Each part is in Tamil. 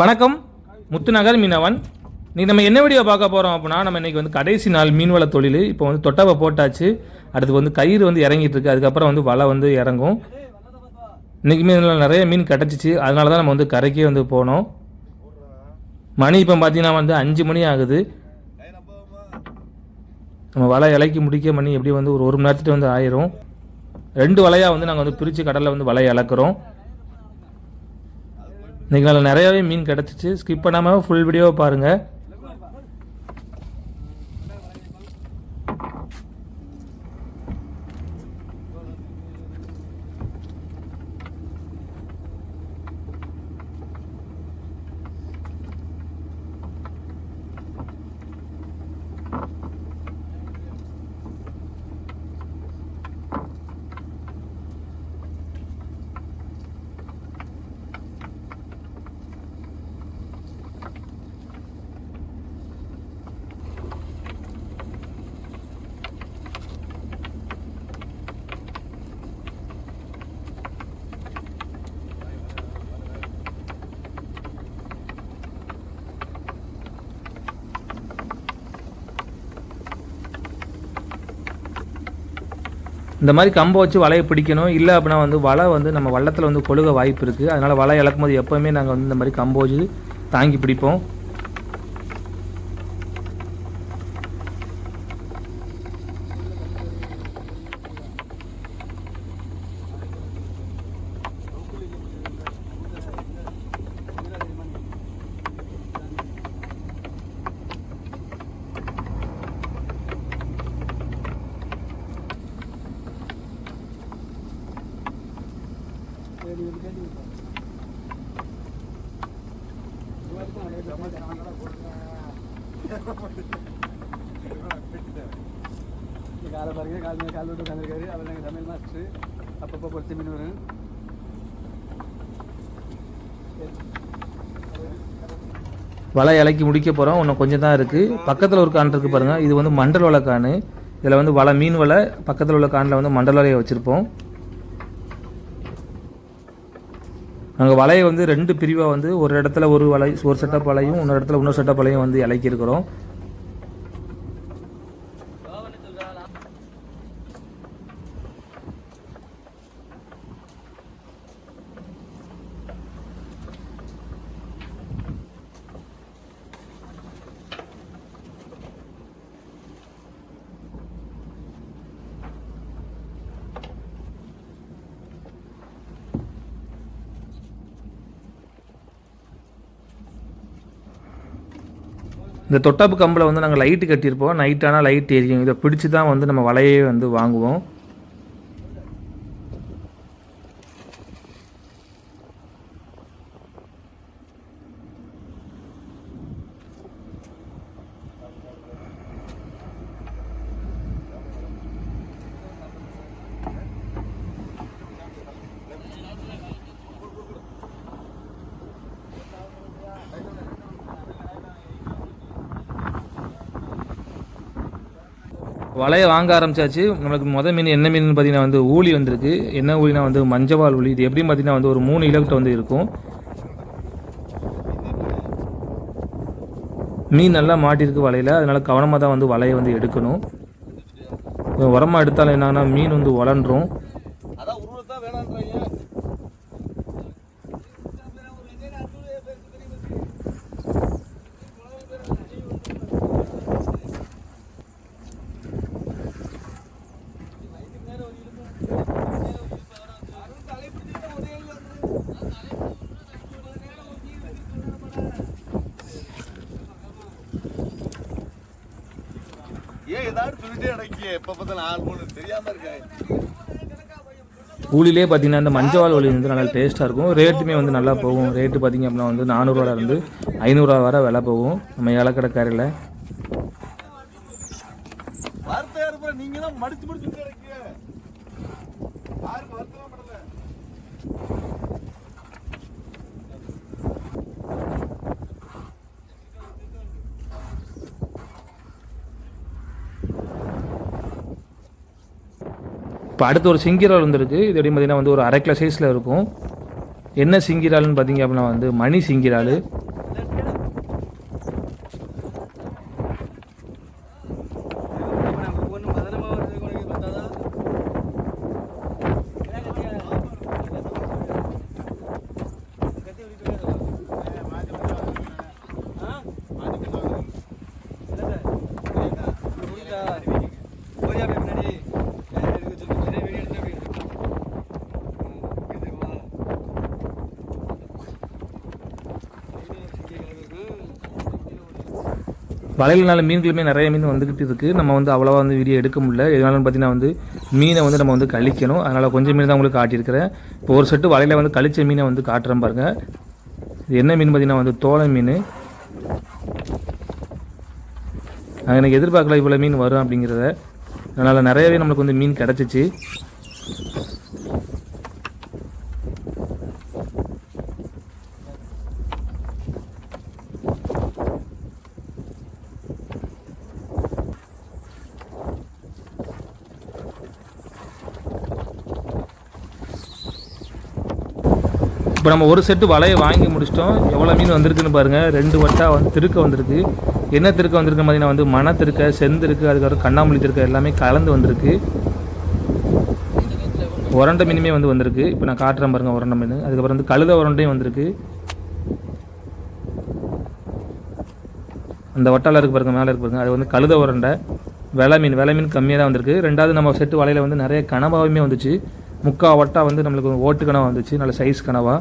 வணக்கம். முத்துநகர் மீனவன். இன்றைக்கி நம்ம என்ன வீடியோ பார்க்க போகிறோம் அப்படின்னா நம்ம இன்றைக்கி வந்து கடைசி நாள் மீன்வள தொழில். இப்போ வந்து தொட்டவை போட்டாச்சு. அடுத்து வந்து கயிறு வந்து இறங்கிட்டு இருக்கு அதுக்கப்புறம் வந்து வலை வந்து இறங்கும். இன்றைக்குமே மீன் நிறைய மீன் கிடச்சிச்சு. அதனால தான் நம்ம வந்து கரைக்கே வந்து போனோம். மணி இப்போ பார்த்தீங்கன்னா வந்து அஞ்சு மணி ஆகுது. நம்ம வலை இலைக்கு முடிக்க மணி எப்படி வந்து ஒரு ஒரு மணி நேரத்துக்கு வந்து ஆயிரும். ரெண்டு வலையாக வந்து நாங்கள் வந்து பிரித்து கடலில் வந்து வலையை இழக்கிறோம். இன்றைக்கி நிறையாவே மீன் கிடச்சிச்சு. ஸ்கிப் பண்ணாமல் ஃபுல் வீடியோவை பாருங்கள் இந்த மாதிரி கம்பை வச்சு வலையை பிடிக்கணும். இல்லை அப்படின்னா வந்து வலை வந்து நம்ம வள்ளத்தில் வந்து கொழுக வாய்ப்பு இருக்குது அதனால் வலை இழக்கும் போது எப்போவுமே நாங்கள் வந்து இந்த மாதிரி கம்பை வச்சு தாங்கி பிடிப்போம். அது மாதிரி கால் விட்டு உட்காந்துருக்காரு அவர் நாங்கள் தமிழ் மாஸ்டர். அப்பப்போ பொறுத்து மீன் வரும். வலை இலக்கி முடிக்க போகிறோம் இன்னும் கொஞ்சம் தான் இருக்குது பக்கத்தில் ஒரு கான் இருக்குது பாருங்கள் இது வந்து மண்டல் வலை கான். இதில் வந்து வலை மீன் வலை. பக்கத்தில் உள்ள கானில் வந்து மண்டல் வலையை வச்சுருப்போம். நாங்கள் வலையை வந்து ரெண்டு பிரிவாக வந்து ஒரு இடத்துல ஒரு வலை ஒரு செட்டப் வலையும் இன்னொரு இடத்துல இன்னொரு செட்டப் வலையும் வந்து இலக்கியிருக்கிறோம். இந்த தொட்டாப்பு கம்பில் வந்து நாங்கள் லைட்டு கட்டியிருப்போம். நைட்டானால் லைட் எரியும். இதை பிடிச்சி தான் வந்து நம்ம வலையே வந்து வாங்குவோம். வலையை வாங்க ஆரம்பிச்சாச்சு. நம்மளுக்கு மொதல் மீன் என்ன மீன் பார்த்தீங்கன்னா வந்து ஊழி வந்திருக்கு. என்ன ஊழினா வந்து மஞ்சவால் ஊழி இது எப்படி பார்த்தீங்கன்னா வந்து ஒரு மூணு இலக்கிட்ட வந்து இருக்கும். மீன் நல்லா மாட்டிருக்கு வலையில். அதனால கவனமாக தான் வந்து வலையை வந்து எடுக்கணும். உரமாக எடுத்தாலும் என்னன்னா மீன் வந்து வளன்றும் ஏன் ஏதாவது சொல்லிட்டே அடக்கிய எப்ப பார்த்தாலும் ஆள் மூணு தெரியாம இருக்காங்க ஊழிலே பார்த்தீங்கன்னா இந்த மஞ்சவாள் ஒளி வந்து நல்லா டேஸ்ட்டாக இருக்கும். ரேட்டுமே வந்து நல்லா போகும். ரேட்டு பார்த்தீங்க அப்படின்னா வந்து நானூறுரூவா இருந்து ஐநூறுரூவா வரை விலை போகும். நம்ம ஏலக்கடை கரையில் வார்த்தை இருப்ப நீங்க தான் மடிச்சு மடிச்சு இப்போ அடுத்து ஒரு சிங்கிரால் வந்துருக்கு இது எப்படி பார்த்தீங்கன்னா வந்து ஒரு அரை கிலோ சைஸில் இருக்கும். என்ன சிங்கிரால்னு பார்த்தீங்க அப்படின்னா வந்து மணி சிங்கிரால் வலையிலனால மீன்களுமே நிறைய மீன் வந்துக்கிட்டு இருக்குது நம்ம வந்து அவ்வளோவா வந்து வீடியோ எடுக்க முடியல. எதனாலும் பார்த்தீங்கன்னா வந்து மீனை வந்து நம்ம வந்து கழிக்கணும். அதனால் கொஞ்சம் மீன் தான் உங்களுக்கு காட்டியிருக்கிறேன். இப்போ ஒரு செட்டு வலையில் வந்து கழிச்ச மீனை வந்து காட்டுறேன் பாருங்கள் இது என்ன மீன் பார்த்தீங்கன்னா வந்து தோலை மீன். நான் எனக்கு எதிர்பார்க்கல இவ்வளோ மீன் வரும் அப்படிங்கிறத. அதனால் நிறையவே நம்மளுக்கு வந்து மீன் கிடச்சிச்சு. இப்போ நம்ம ஒரு செட்டு வலையை வாங்கி முடிச்சிட்டோம். எவ்வளோ மீன் வந்திருக்குன்னு பாருங்கள் ரெண்டு வட்டா வந்து திருக்க வந்திருக்கு. என்ன திருக்க வந்திருக்கு பார்த்தீங்கன்னா வந்து மண திருக்க செந்திருக்கு அதுக்கப்புறம் கண்ணாமூலி திருக்க எல்லாமே கலந்து வந்திருக்கு. உரண்டை மீனுமே வந்து வந்திருக்கு. இப்போ நான் காட்டுறேன் பாருங்கள் உரண்ட மீன். அதுக்கப்புறம் வந்து கழுத உரண்டையும் வந்திருக்கு. அந்த வட்டால இருக்கு பாருங்க மேலே இருக்கு பாருங்க. அது வந்து கழுத உரண்டை. வெலை மீன் வெலை மீன் கம்மியாக தான் வந்திருக்கு. ரெண்டாவது நம்ம செட்டு வலையில் வந்து நிறைய கனவாவுமே வந்துச்சு. முக்கா வட்டா வந்து நம்மளுக்கு ஓட்டு கனவாக வந்துச்சு. நல்ல சைஸ் கனவாக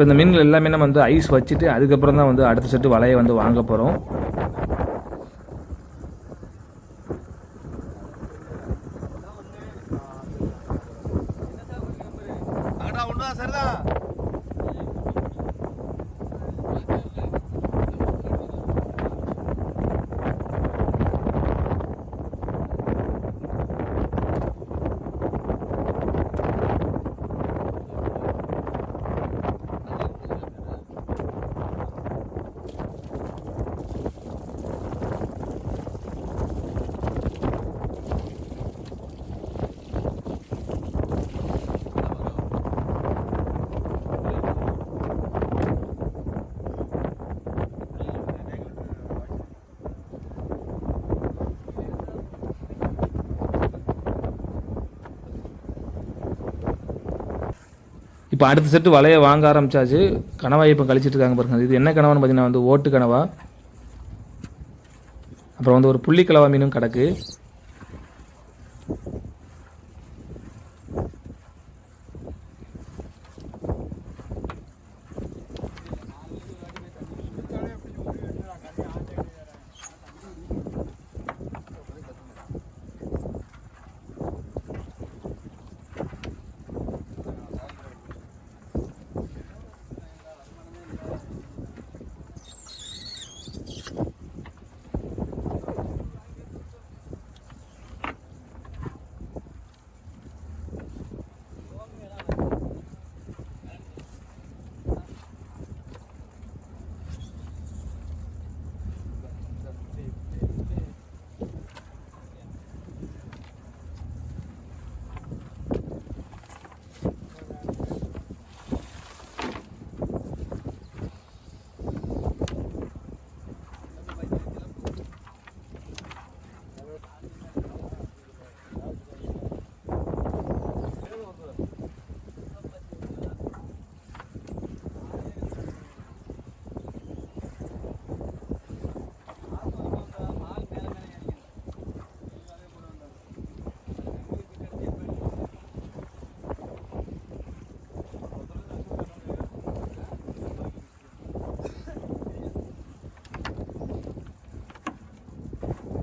இப்போ இந்த மீன்கள் எல்லாமே நம்ம வந்து ஐஸ் வச்சுட்டு அதுக்கப்புறம் தான் வந்து அடுத்த செட்டு வலையை வந்து வாங்க போகிறோம் சரிதான். இப்போ அடுத்த செட்டு வலையை வாங்க ஆரம்பிச்சாச்சு. கனவா இப்போ கழிச்சிட்டு இருக்காங்க பாருங்க. இது என்ன கனவான்னு பார்த்தீங்கன்னா வந்து ஓட்டு கனவா. அப்புறம் வந்து ஒரு புள்ளி கலவா மீனும் கிடக்கு.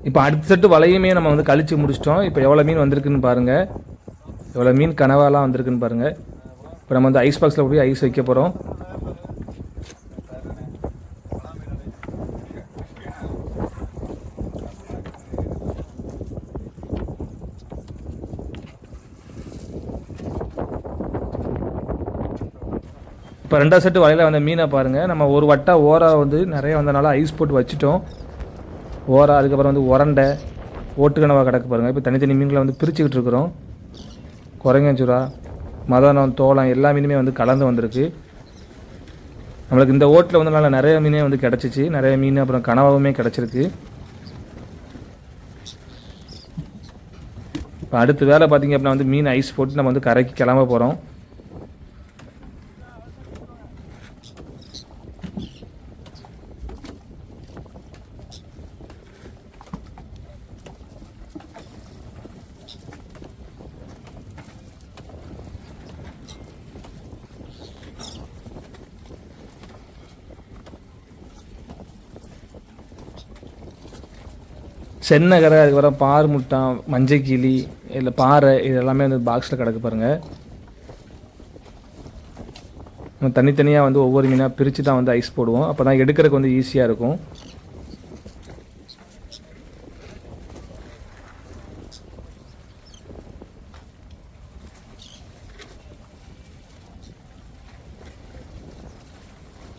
இப்போ அடுத்த செட்டு வலையுமே நம்ம வந்து கழிச்சு முடிச்சிட்டோம். இப்போ எவ்வளோ மீன் வந்திருக்குன்னு பாருங்கள் எவ்வளோ மீன் கனவாலாம் வந்திருக்குன்னு பாருங்கள் இப்போ நம்ம வந்து ஐஸ் பாக்ஸில் போய் ஐஸ் வைக்க போகிறோம் இப்போ ரெண்டாவது செட்டு வலையில் வந்த மீனை பாருங்கள் நம்ம ஒரு வட்டா ஓரா வந்து நிறைய வந்தனால ஐஸ் போட்டு வச்சுட்டோம். ஓரா அதுக்கப்புறம் வந்து உரண்டை ஓட்டுக்கணவாக கிடக்கு பாருங்கள் இப்போ தனித்தனி மீன்களை வந்து பிரிச்சுக்கிட்டு இருக்கிறோம். குரங்கஞ்சுரா மதனம் தோளம் எல்லா மீனுமே வந்து கலந்து வந்திருக்கு. நம்மளுக்கு இந்த ஓட்டில் வந்து நல்லா நிறைய மீனே வந்து கிடச்சிச்சு. நிறைய மீன் அப்புறம் கனவாவுமே கிடச்சிருக்கு. இப்போ அடுத்து வேலை பார்த்தீங்க அப்படின்னா வந்து மீன் ஐஸ் போட்டு நம்ம வந்து கரைக்கு கிளம்ப போகிறோம் சென்னகரை அதுக்கப்புறம் பார் முட்டான் மஞ்சள் கிளி இல்லை பாறை இது எல்லாமே வந்து பாக்ஸில் கிடக்கு பாருங்கள் நம்ம தனித்தனியாக வந்து ஒவ்வொரு மீனாக பிரித்து தான் வந்து ஐஸ் போடுவோம். அப்போ தான் எடுக்கிறதுக்கு வந்து ஈஸியாக இருக்கும்.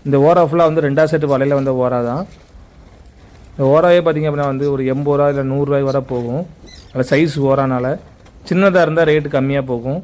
இந்த ஓரா ஃபுல்லாக வந்து ரெண்டாவது செட்டு வலையில் வந்த ஓரா தான். இந்த ஓராவே பார்த்தீங்க அப்படின்னா வந்து ஒரு எண்பது ரூபா இல்லை நூறுரூவாய் வரை போகும். அதில் சைஸ் ஓரானால. சின்னதாக இருந்தால் ரேட்டு கம்மியாக போகும்.